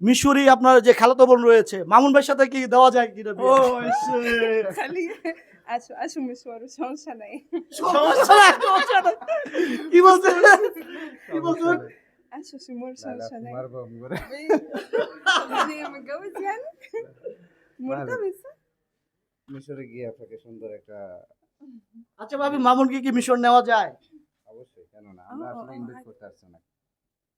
মিশরি আপনার যে খালাতো বোন রয়েছে মামুন ভাইয়ের সাথে কি দেওয়া যায় কি খালি আচ্ছা কি কি সুন্দর একটা আচ্ছা ভাবি মামুনকে কি মিশর নেওয়া যায়? অবশ্যই কেন না আমরা ইনভেস্ট করতে আসছি না।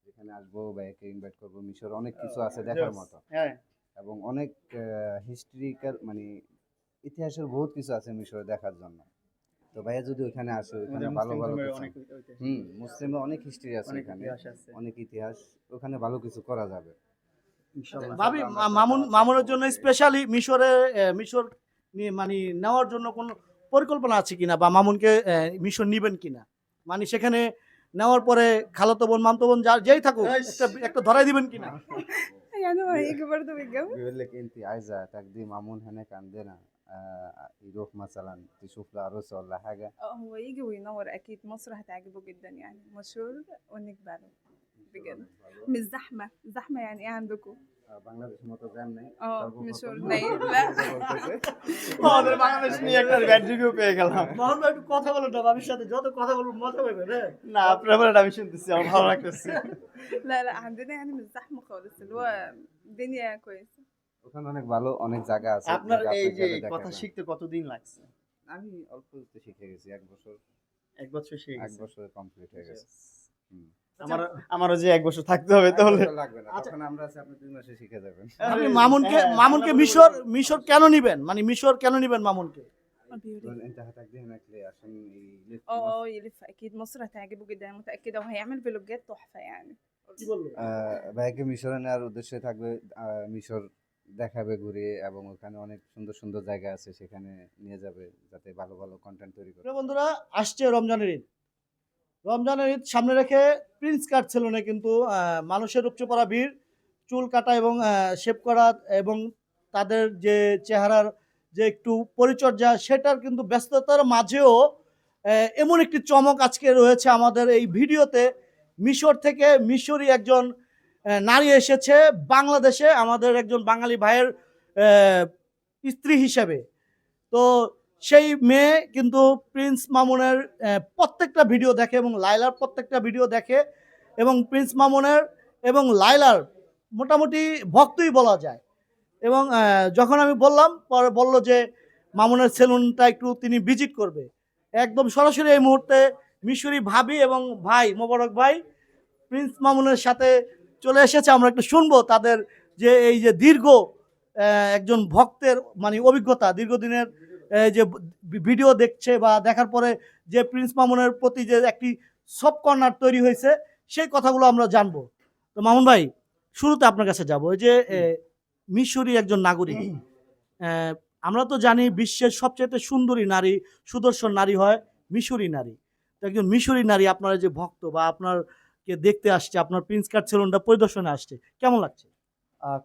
যেখানে আসব বা একে ইনভাইট করব মিশর অনেক কিছু আছে দেখার মতো। হ্যাঁ এবং অনেক হিস্ট্রিক্যাল মানে ইতিহাসের বহুত কিছু আছে মিশরে দেখার জন্য। তো ভাইয়া যদি ওইখানে আসে ওইখানে ভালো ভালো কিছু হুম মুসলিমে অনেক হিস্ট্রি আছে এখানে। অনেক ইতিহাস। ওখানে ভালো কিছু করা যাবে। ভাবি মামুন মামুনের জন্য স্পেশালি মিশরে মিশর নিয়ে মানে নেওয়ার জন্য কোনো পরিকল্পনা আছে কিনা? বা মামুনকে মিশর নিবেন কিনা? মানে সেখানে নেওয়ার পরে খালাতো বোন মামতো বোন যা যেই থাকুক একটা একটা ধরাই দিবেন কিনা يعني هو هيجي برضه بيتجوز بيقول لك انت عايزه تاخدي مامون هناك عندنا آه، يروح مثلا تشوف له عروسه ولا حاجه اه هو يجي وينور اكيد مصر هتعجبه جدا يعني مشهور ونقبله بجد مش زحمه زحمه يعني ايه عندكم آه، বাংলাদেশ মতো জ্যাম নেই اه সর্বপ্রথম مشهور বলতেছে। নেই لا আমাদের বাংলাদেশ নিয়ে একটা ব্যাড রিভিউ পেয়ে গেলাম মোহন ভাই একটু কথা বলুন না ভাবির সাথে যত কথা বলুন মজা পাবেন হ্যাঁ না আপনার বলেন আমি শুনতেছি আমার ভালো লাগতেছে لا لا عندنا يعني مش زحمه خالص اللي هو الدنيا كويسه ওখানে অনেক ভালো অনেক জায়গা আছে আপনার যেটা এই আপনি যে গেলে কথা দেখাবেন। শিখতে কতদিন লাগছে আমি অল্প একটু শিখে গেছি এক বছর এক বছর শিখে এক গেছে বছরে কমপ্লিট হয়ে গেছে হুম। আমার আমারও যে এক বছর থাকতে হবে এক তাহলে বছর লাগবে না আচ্ছা। তখন আমরা আছি আপনি দুই মাসে শিখে যাবেন আপনি মামুনকে হ্যাঁ, মামুনকে আমরা মিশর মিশর কেন নিবেন মানে মিশর কেন নিবেন মামুনকে بيقول بقول انت هتاخديه هناك ليه عشان يلف اه مصر. اه يلف اكيد مصر هتعجبه جدا انا متاكده وهيعمل فلوجات تحفه يعني কি বললো আহ, ভাইকে মিশরে নেওয়ার উদ্দেশ্যে থাকবে আহ, মিশর দেখাবে ঘুরে এবং ওখানে অনেক সুন্দর সুন্দর জায়গা আছে সেখানে নিয়ে যাবে যাতে ভালো ভালো কন্টেন্ট তৈরি করে প্রিয় বন্ধুরা আসছে রমজানের ঈদ রমজানের ঈদ সামনে রেখে প্রিন্স কাট সেলুনে কিন্তু মানুষের উপচে পড়া ভিড়, চুল কাটা এবং শেপ করা এবং তাদের যে চেহারার যে একটু পরিচর্যা, সেটার কিন্তু ব্যস্ততার মাঝেও এমন একটি চমক আজকে রয়েছে আমাদের এই ভিডিওতে। মিশর থেকে মিশরি একজন নারী এসেছে বাংলাদেশে, আমাদের একজন বাঙালি ভাইয়ের স্ত্রী হিসেবে। তো সেই মেয়ে কিন্তু প্রিন্স মামুনের প্রত্যেকটা ভিডিও দেখে এবং লাইলার প্রত্যেকটা ভিডিও দেখে এবং প্রিন্স মামুনের এবং লাইলার মোটামুটি ভক্তই বলা যায়। এবং যখন আমি বললাম, পরে বলল যে মামুনের সেলুনটা একটু তিনি ভিজিট করবে। একদম সরাসরি এই মুহূর্তে মিশরি ভাবি এবং ভাই মোবারক ভাই প্রিন্স মামুনের সাথে চলে এসেছে। আমরা একটু শুনব তাদের যে এই যে দীর্ঘ একজন ভক্তের মানে অভিজ্ঞতা, দীর্ঘদিনের যে ভিডিও দেখছে বা দেখার পরে যে প্রিন্স মামুনের প্রতি যে একটি সব কর্নার তৈরি হয়েছে, সেই কথাগুলো আমরা জানব। তো মামুন ভাই, শুরুতে আপনার কাছে যাব। যে মিশরি একজন নাগরিক আমরা তো জানি বিশ্বের সবচেয়ে সুন্দরী নারী, সুদর্শন নারী হয় মিশরি নারী। তো একজন মিশরি নারী আপনার যে ভক্ত বা আপনারকে দেখতে আসছে, আপনার প্রিন্স কার্ড সেলুনটা পরিদর্শনে আসছে, কেমন লাগছে?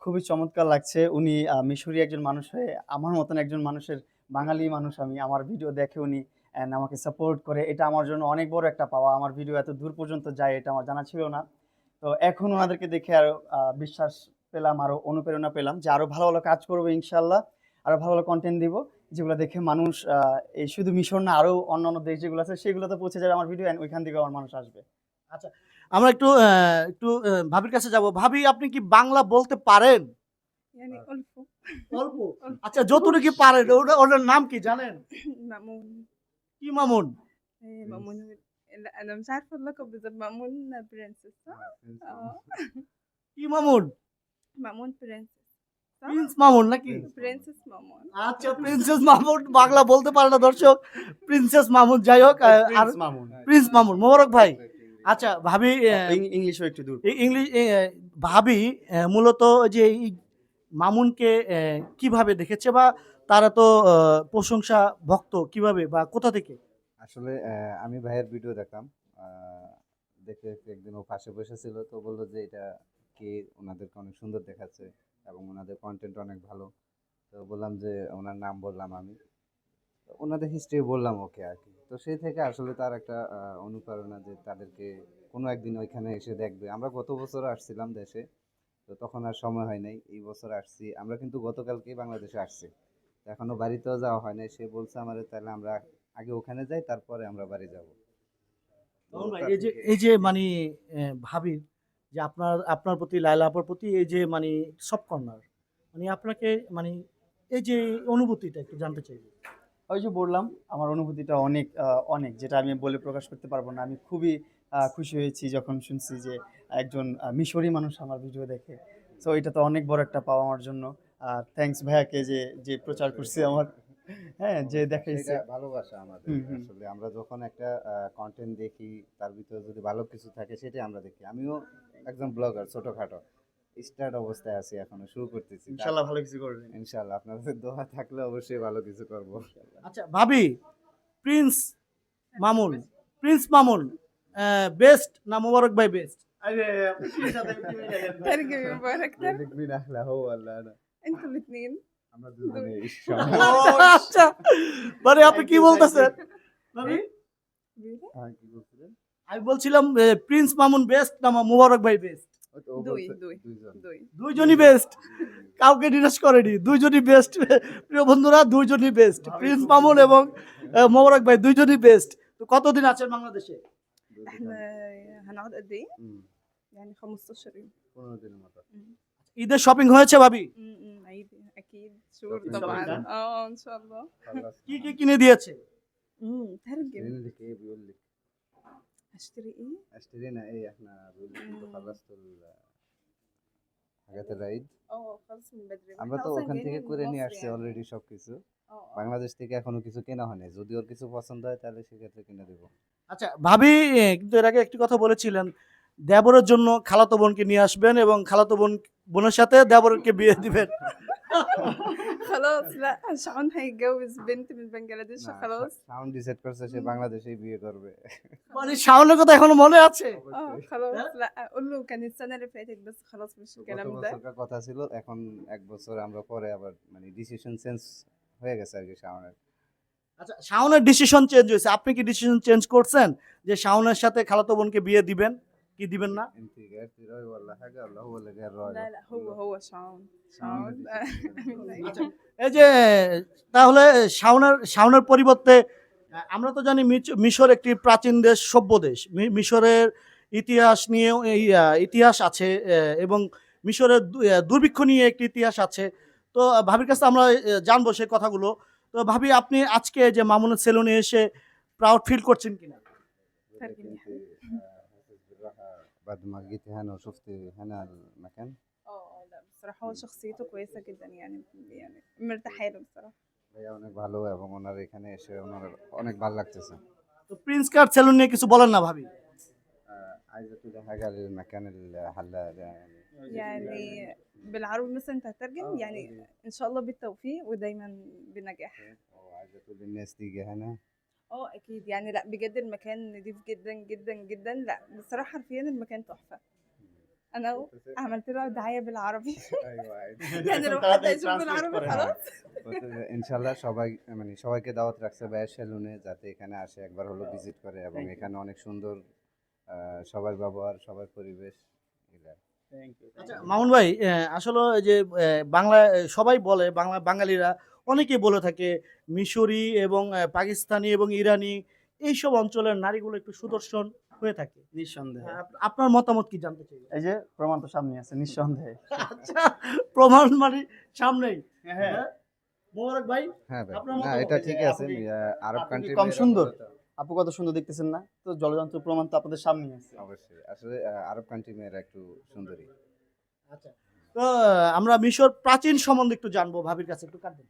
খুবই চমৎকার লাগছে। উনি মিশরি একজন মানুষ হয়ে আমার মতন একজন মানুষের বাঙালি মানুষ আমি, আমার ভিডিও দেখে উনি অ্যান্ড আমাকে সাপোর্ট করে। এটা আমার জন্য অনেক বড় একটা পাওয়া। আমার ভিডিও এত দূর পর্যন্ত যায়, এটা আমার জানা ছিল না। তো এখন ওনাদেরকে দেখে আরও বিশ্বাস পেলাম আরও অনুপ্রেরণা পেলাম যে আরও ভালো ভালো কাজ করব ইনশাল্লাহ আরও ভালো ভালো কন্টেন্ট দিব, যেগুলো দেখে মানুষ এই শুধু মিশর না, আরও অন্যান্য দেশ যেগুলো আছে, সেগুলোতে পৌঁছে যাবে আমার ভিডিও অ্যান্ড ওইখান থেকে আমার মানুষ আসবে। আচ্ছা আমরা একটু একটু ভাবির কাছে যাব। ভাবি, আপনি কি বাংলা বলতে পারেন? يعني ألفه অল্প আচ্ছা যতটুকু পারেন ওটা ওটার নাম কি জানেন مأمون কি মামুন إيه مأمون لا أنا مش عارفة اللقب بالظبط مأمون برنسس صح؟ اه কি মামুন مأمون برنسس صح؟ প্রিন্স মামুন নাকি برنسس مأمون আচ্ছা প্রিন্সেস মামুন বাংলা বলতে পারে না দর্শক প্রিন্সেস মামুন যাই হোক আহ, আর প্রিন্স মামুন প্রিন্স মামুন মোবারক ভাই আচ্ছা ভাবি আহ, ইং- ইংলিশও একটু দূর এই ইংলিশ এ, ভাবি আহ, মূলত যে এই মামুনকে কীভাবে দেখেছে বা তারা তো প্রশংসা ভক্ত কীভাবে বা কোথা থেকে? আসলে আমি ভাইয়ের ভিডিও দেখলাম দেখে একদিন ও পাশে বসেছিল তো বলল যে এটা কে? ওনাদেরকে অনেক সুন্দর দেখাচ্ছে এবং ওনাদের কন্টেন্ট অনেক ভালো। তো বললাম যে ওনার নাম বললাম আমি। ওনাদের হিস্ট্রি বললাম ওকে আর কি। তো সেই থেকে আসলে তার একটা অনুপ্রেরণা যে তাদেরকে কোনো একদিন ওইখানে এসে দেখবে। আমরা গত বছর আসছিলাম দেশে। তো তখন আর সময় হয় নাই। এই বছর আসছি। আমরা কিন্তু গতকালকেই বাংলাদেশে আসছি। তো এখনও বাড়িতেও যাওয়া হয় নাই। সে বলছে আমাদের তাহলে আমরা আগে ওখানে যাই তারপরে আমরা বাড়ি যাব। এই যে এই যে মানে ভাবির যে আপনার আপনার প্রতি লাইলা আপার প্রতি এই যে মানে সব কর্নার মানে আপনাকে মানে এই যে অনুভূতিটা একটু জানতে চাই ওই যে বললাম আমার অনুভূতিটা অনেক অনেক যেটা আমি বলে প্রকাশ করতে পারব না। আমি খুবই খুশি হয়েছি যখন শুনছি যে একজন মিশরি মানুষ আমার ভিডিও দেখে। সো এটা তো অনেক বড় একটা পাওয়া আমার জন্য। আর থ্যাঙ্কস ভাইয়াকে যে যে প্রচার করছে আমার। হ্যাঁ যে দেখাইছে। ভালোবাসা আমাদের। আসলে আমরা যখন একটা কন্টেন্ট দেখি তার ভিতরে যদি ভালো কিছু থাকে সেটাই আমরা দেখি। আমিও একজন ব্লগার ছোটখাটো। স্টার্ট অবস্থায় আছি এখনও শুরু করতেছি। ইনশাল্লাহ ভালো কিছু করবেন। ইনশাল্লাহ আপনাদের দোয়া থাকলে অবশ্যই ভালো কিছু করব। আচ্ছা ভাবি prince Mamun prince Mamun best না মোবারক ভাই বেস্ট ترجمي مبارك ترجمي মিন আহলা হো আল্লাহ আনা। انتوا الاثنين আমরা দুজনে আচ্ছা মানে আপনি কি বলতেছেন ভাবি হ্যাঁ, কি বলছিলেন? আমি বলছিলাম প্রিন্স মামুন বেস্ট না মোবারক ভাই বেস্ট ওই তো ও দুই, বলছে দুই। দুইজন। دوي দুইজনই বেস্ট কাউকে ডিনাস করেনি দুইজনই বেস্ট প্রিয় বন্ধুরা দুইজনই বেস্ট প্রিন্স মামুন এবং আহ, মোবারক ভাই দুইজনই বেস্ট তো কতদিন আছেন বাংলাদেশে দুই احنا দিন। هنقعد قد ايه؟ হুম, يعني 15 يوم পনেরো দিনের মতো ঈদের শপিং হয়েছে ভাবি امم عيد اكيد شهور Shopping طبعا طبعاً. اه ان شاء الله خلص. কি কি কিনে দিয়েছে امم ترجم اشتري لك ايه بيقول لك اشتري ايه؟ اشترينا ايه احنا بيقول لك انتوا مم. خلصتوا ঢাকাতে রাইড। আমরা তো ওখান থেকে করে নিয়ে আসছি অলরেডি সব কিছু বাংলাদেশ থেকে এখনও কিছু কেনা হয়নি যদি ওর কিছু পছন্দ হয় তাহলে সেক্ষেত্রে কিনে দেব। আচ্ছা ভাবি কিন্তু এর আগে একটি কথা বলেছিলেন দেবরের জন্য খালাতো বোনকে নিয়ে আসবেন এবং খালাতো বোন বোনের সাথে দেবরকে বিয়ে দিবেন। خلاص لا شعون هيتجوز بنت من بنجلاديش خلاص সাউন্ড ডিসাইড করছে সে হুম। বাংলাদেশেই বিয়ে করবে মানে শাওনের কথা এখনো মনে আছে اه خلاص لا اقول له كان السنه اللي فاتت بس خلاص مش গত الكلام ده বছরকার কথা ছিল এখন এক বছর আমরা পরে আবার মানে ডিসিশন চেঞ্জ হয়ে গেছে আর কি শাওনের আচ্ছা শাওনের ডিসিশন চেঞ্জ হয়েছে আপনি কি ডিসিশন চেঞ্জ করছেন যে শাওনের সাথে খালাতো বোনকে বিয়ে দিবেন কি দিবেন না انت قالتي راي ولا حاجه ولا هو اللي قال رايه لا لا هو هو شعون شعون আচ্ছা, এই যে তাহলে শাওনের শাওনের পরিবর্তে আহ, আমরা তো জানি মিচ- মিশর একটি প্রাচীন দেশ সভ্য দেশ মি- মিশরের ইতিহাস নিয়েও এই আহ, ইতিহাস আছে আহ, এবং মিশরের দু- আহ, দুর্ভিক্ষ নিয়ে একটি ইতিহাস আছে তো আহ, ভাবির কাছে আমরা আহ, জানবো সেই কথাগুলো তো ভাবি আপনি আজকে যে মামুনের সেলুনে এসে প্রাউড ফিল করছেন কিনা بعد ما جيتي هنا وشفتي هنا المكان اه اه لا بصراحة هو شخصيته كويسة جدا يعني يعني مرتاحة له بصراحة ভাইয়া অনেক ভালো এবং ওনার এখানে এসে ওনার অনেক ভালো লাগতেছে তো প্রিন্স কার্ড সেলুন নিয়ে কিছু বলেন না ভাবি آه، عايزه تقولي حاجه للمكان الحلاق ده يعني يعني بالعربي مثلا انت هتترجم آه، يعني قولي. ان شاء الله بالتوفيق ودايما بنجاح وعايزه تقولي الناس تيجي هنا اه اكيد يعني لا بجد المكان نضيف جدا جدا جدا لا بصراحة حرفيا المكان تحفة انا أهو عملت له دعاية بالعربي ايوه عادي يعني لو তাড়াতাড়ি حد هيشوف translate بالعربي করে। خلاص ইনশাল্লাহ সবাই মানে সবাইকে দাওয়াত রাখছে ভাইয়ের সেলুনে যাতে এখানে আসে একবার হলো ভিজিট করে এবং Thank you. এখানে অনেক সুন্দর আহ, সবার ব্যবহার সবার পরিবেশ এগুলা। আচ্ছা মামুন ভাই আহ, আসলে এই যে আহ, বাংলা আহ, সবাই বলে বাংলা বাঙালিরা অনেকেই বলে থাকে মিশরি এবং পাকিস্তানি এবং ইরানি এইসব অঞ্চলের নারীগুলো একটু সুদর্শন হয়ে থাকে। নিঃসন্দেহে। আপনার মতামত কি জানতে চাই? এই যে প্রমাণ তো সামনে আছে নিঃসন্দেহে। আচ্ছা প্রমাণ মানে সামনেই। হ্যাঁ। হ্যাঁ? মোবারক ভাই হ্যাঁ এটা ঠিক আছে আরব কান্ট্রি কম সুন্দর? আপু কত সুন্দর দেখতেছেন না? তো জলযন্ত্র প্রমাণ তো আপনাদের সামনেই আছে। অবশ্যই। আসলে আরব কান্ট্রি মেয়েরা একটু সুন্দরী। আচ্ছা তো আমরা মিশর প্রাচীন সম্বন্ধে একটু জানব ভাবির কাছে একটু কাটবেন